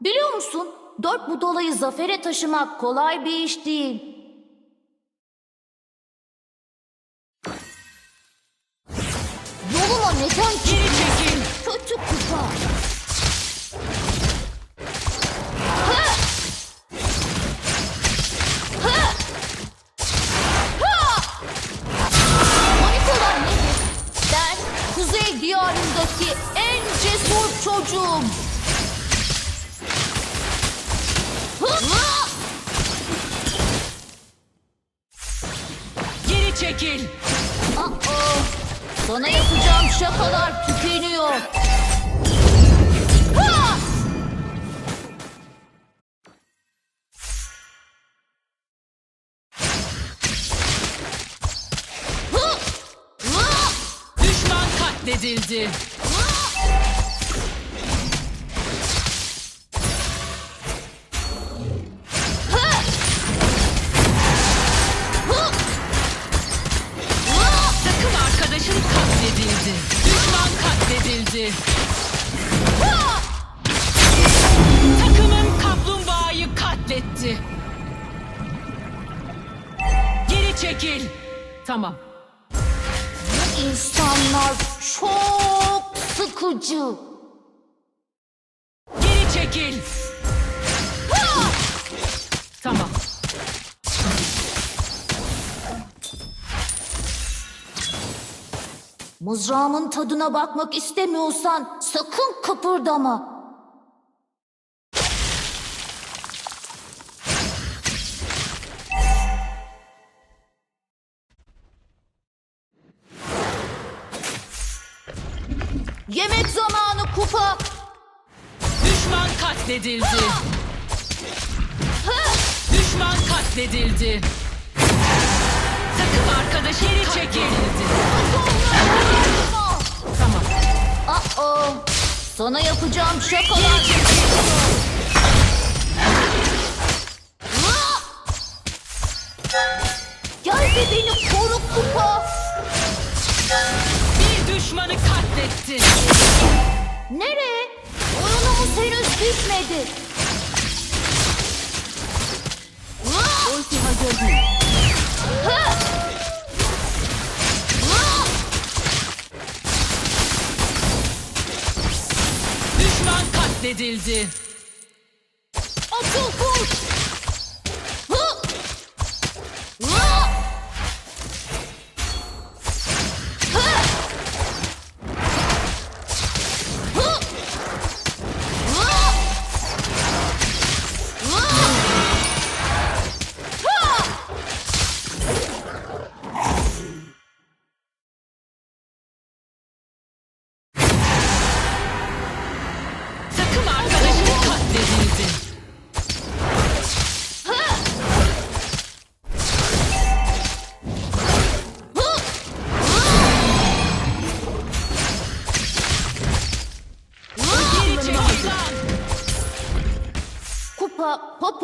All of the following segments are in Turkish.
Biliyor musun? Dört budalayı zafere taşımak kolay bir iş değil. Çekil. Aa, sana yapacağım şakalar tükeniyor. Ha! Düşman katledildi. Tamam. Bu insanlar çok sıkıcı. Geri çekil. Tamam. Mızrağımın tadına bakmak istemiyorsan sakın kıpırdama. Yemek zamanı kupa. Düşman katledildi. Düşman katledildi. Takım arkadaşı geri çekildi. Tamam. Aa, sana yapacağım şakalar. Gel de beni koru kupa. Düşmanı katletti. Nereye? Oyunumuz henüz bitmedi. Ulti hazır değil. Düşman katledildi. Atıl kurt!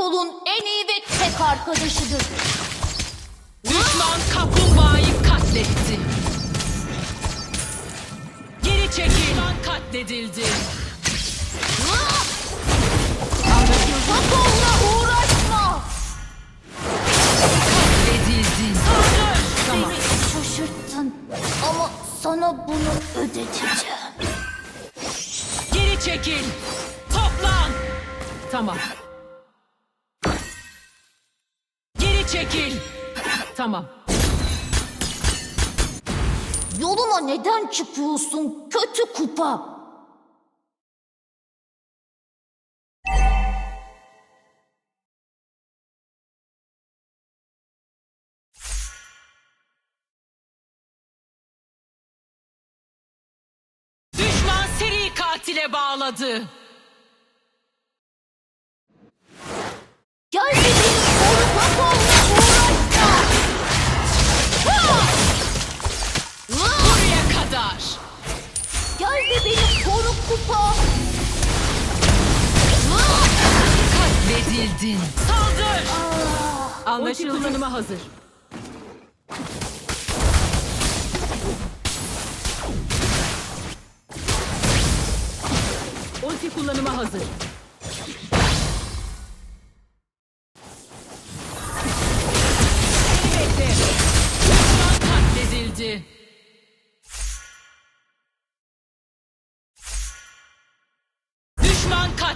Popol'un en iyi ve tek arkadaşıdır. Düşman kaplumbağayı katletti. Geri çekil. Düşman katledildi. Popol'la uğraşma. Katledildi. Tamam. Beni şaşırttın. Ama sana bunu ödeteceğim. Geri çekil. Tamam. Çekil. Tamam. Yoluma neden çıkıyorsun kötü kupa? Düşman seri katile bağladı. Gel de beni koru Gel de beni koru kupa. Katledildin. Saldır. Anlaşıldı. kullanıma hazır. Ulti kullanıma hazır.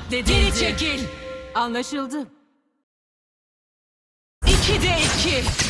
Katledildi. Geri çekil. Anlaşıldı. İki de iki.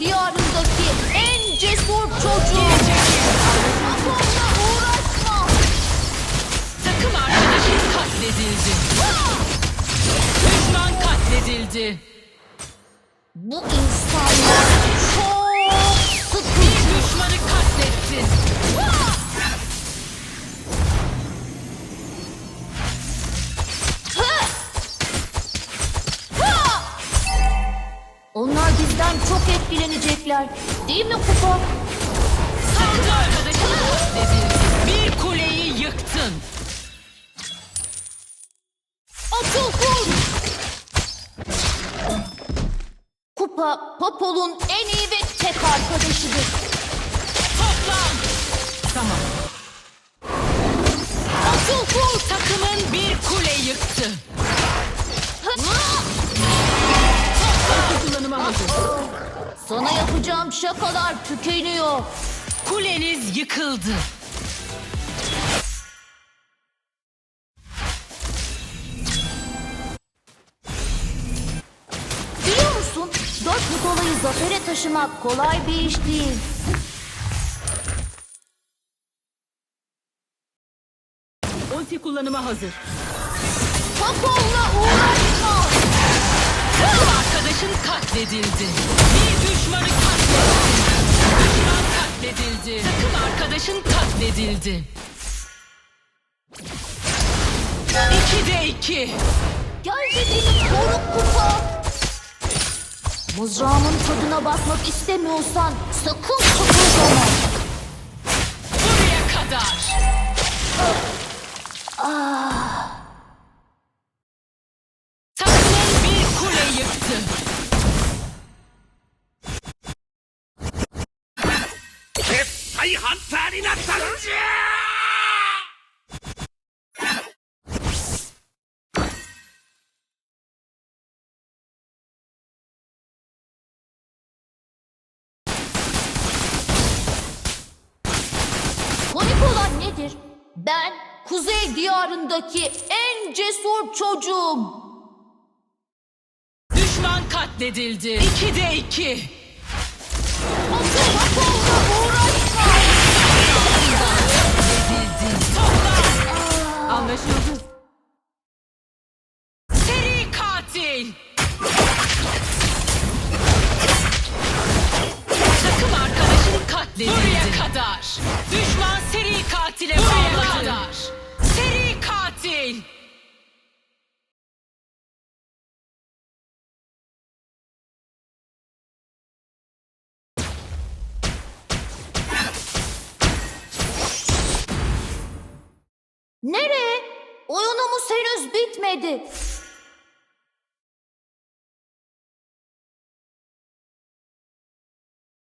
Diyarındaki en cesur çekil. Aponla uğraşma. Takım arkadaşın katledildi. Düşman katledildi. Bu insanlar çok Bir sıkıcı. düşmanı katlettin. Bizden çok etkilenecekler. Değil mi Kupa? Takım arkadaşın katledildi. Bir kuleyi yıktın. Atıl kur! Kupa, Popol'un en iyi ve tek arkadaşıdır. Toplan. Tamam. Atıl kur! Takımın bir kule yıktı. Sana yapacağım şakalar tükeniyor. Kuleniz yıkıldı. Biliyor musun? Dört bu dolayı zafere taşımak kolay bir iş değil. Ulti kullanıma hazır. Popol'la uğraşma! Takım arkadaşın katledildi. Bir düşmanı katledildi. Düşman katledildi. Takım arkadaşın katledildi. İki de iki. Gel de beni koru kupa! Mızrağımın tadına bakmak istemiyorsan sakın kıpırdama. Ben kuzey diyarındaki en cesur çocuğum. Düşman katledildi. İki de iki. Anlaşıldı. Nereye? Oyunumuz henüz bitmedi.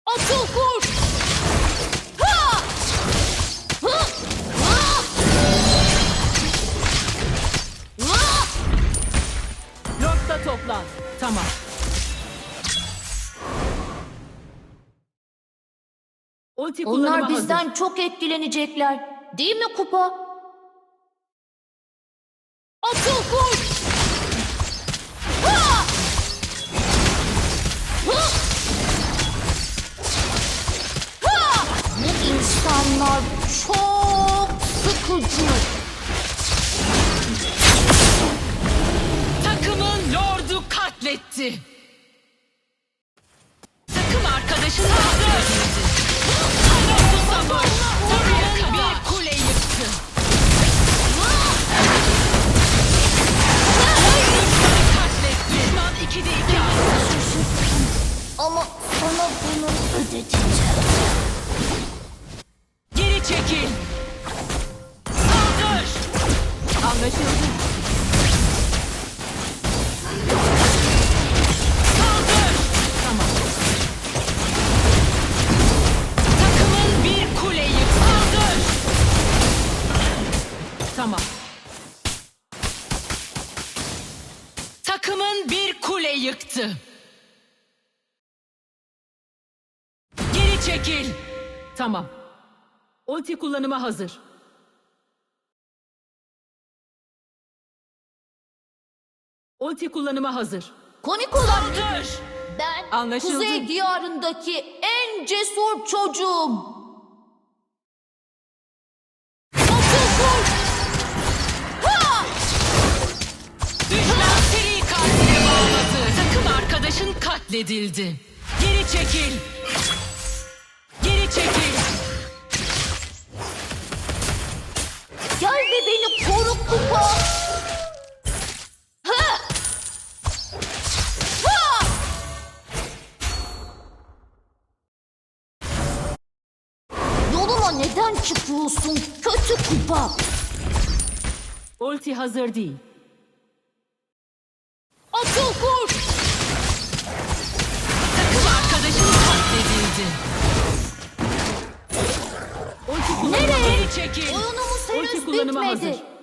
Atıl kuş! Ha! Hı! Ha! Ha! Lord'da toplan. Tamam. Ulti kullanıma Onlar hazır. bizden çok etkilenecekler. Değil mi kupa? Atıl kuş! Anlaşıldı. Tamam. Takımın bir kule yık. Saldır. Tamam. Takımın bir kule yıktı. Geri çekil. Tamam. Ulti kullanıma hazır. Ulti kullanıma hazır. Komik olan? Saldır. Ben Anlaşıldı. Kuzey Diyarı'ndaki en cesur çocuğum. Atıl kuş! Ha! Düşman seri katile bağladı. Takım arkadaşın katledildi. Geri çekil. Geri çekil. Gel de beni koru kupa. Neden çıkıyorsun kötü kupa? Ulti hazır değil. Atıl kuş! Takım arkadaşın katledildi. Ulti Nereye? geri çekil. Oyunumuz Ulti henüz kullanıma bitmedi. hazır.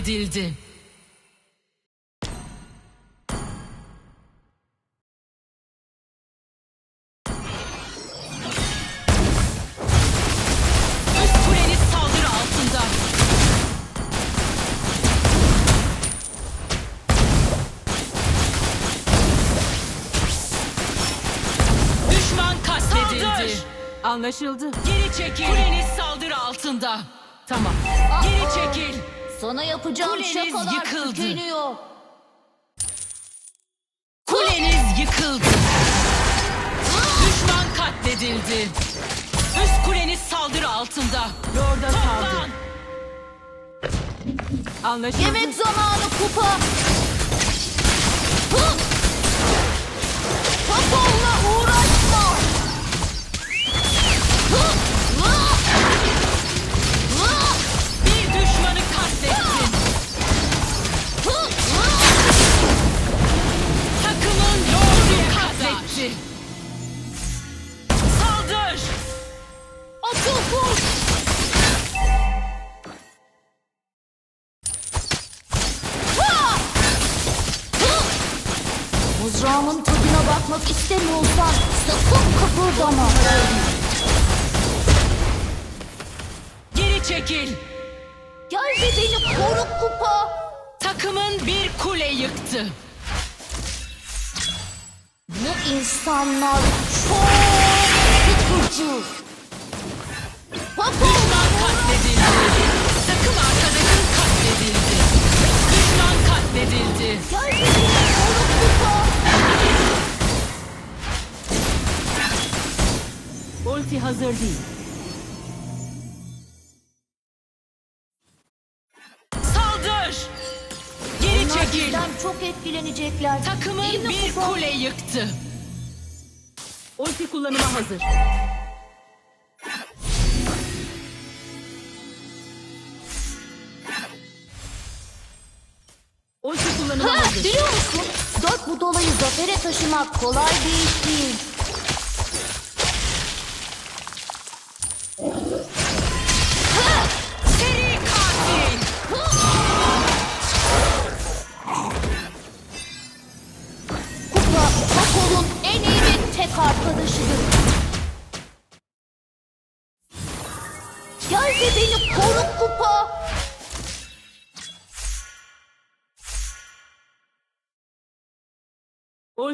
Katledildi. Anlaşıldı. Geri çekil. Kuleniz saldırı altında. Tamam. Geri Aa, çekil. Sana yapacağım Kuleniz şakalar yıkıldı. tükeniyor. Kuleniz yıkıldı. Düşman katledildi. Üst kuleniz saldırı altında. Lorda saldır. Anlaşıldı. Yemek zamanı kupa. Futbolla uğraşma. Hı! Çekil. Gel de beni koru kupa. Takımın bir kule yıktı. Bu insanlar çok sıkıcı. Popo! Düşman katledildi. Takım arkadaşın katledildi. Düşman katledildi. Gel benimle oğlum Kupa. Ulti hazır değil. Değil Takımın bir Kupa? kule yıktı. Ulti kullanıma hazır. Ulti kullanıma Ha, hazır. biliyor musun? Dört budalayı zafere taşımak kolay bir iş değil.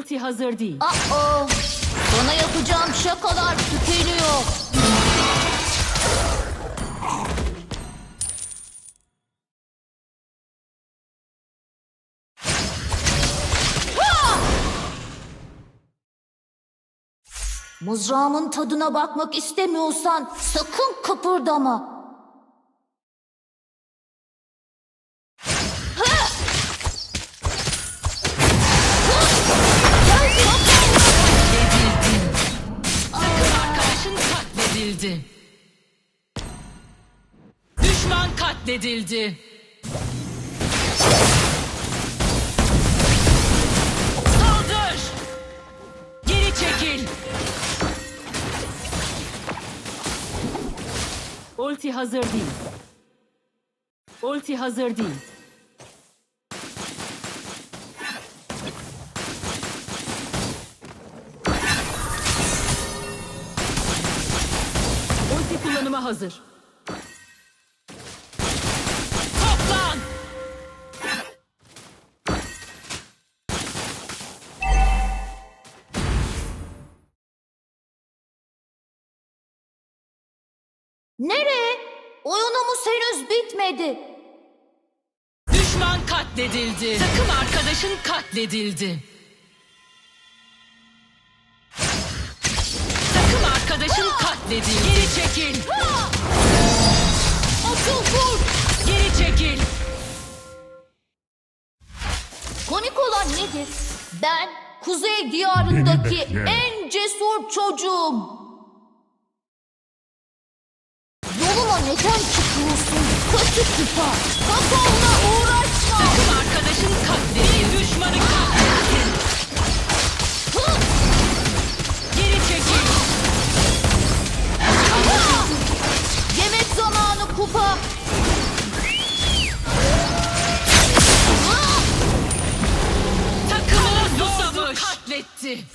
Ulti hazır değil. Aa, bana yapacağım şakalar tükeniyor. Mızrağımın tadına bakmak istemiyorsan sakın kıpırdama. Katledildi. Saldır! Geri çekil. Ulti hazır değil. Ulti hazır değil. Ulti kullanıma hazır. Nereye? Oyunumuz henüz bitmedi. Düşman katledildi. Takım arkadaşın katledildi. Takım arkadaşın katledildi. Geri çekil. Asıl vur. Geri çekil. Komik olan nedir? Ben Kuzey Diyarı'ndaki en cesur çocuğum. Yoluma neden çıkıyorsun? Kötü kupa. Kafamla uğraşma. Takım arkadaşın katledildi. Bir düşmanı katledildi. Geri çekil. Yemek zamanı kupa. Takımını zordu katletti.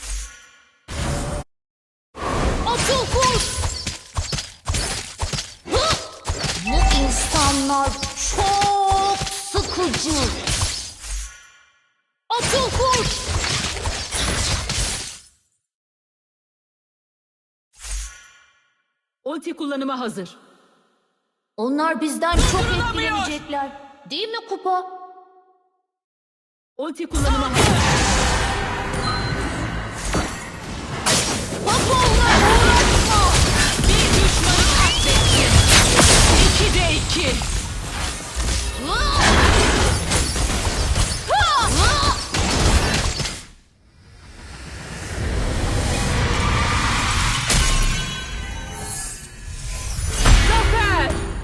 Ulti kullanıma hazır. Onlar bizden çok etkilenecekler. Değil mi Kupa? Ulti kullanıma hazır. Kupa onlar uğraşma. Bir düşmanı katlettim. İki de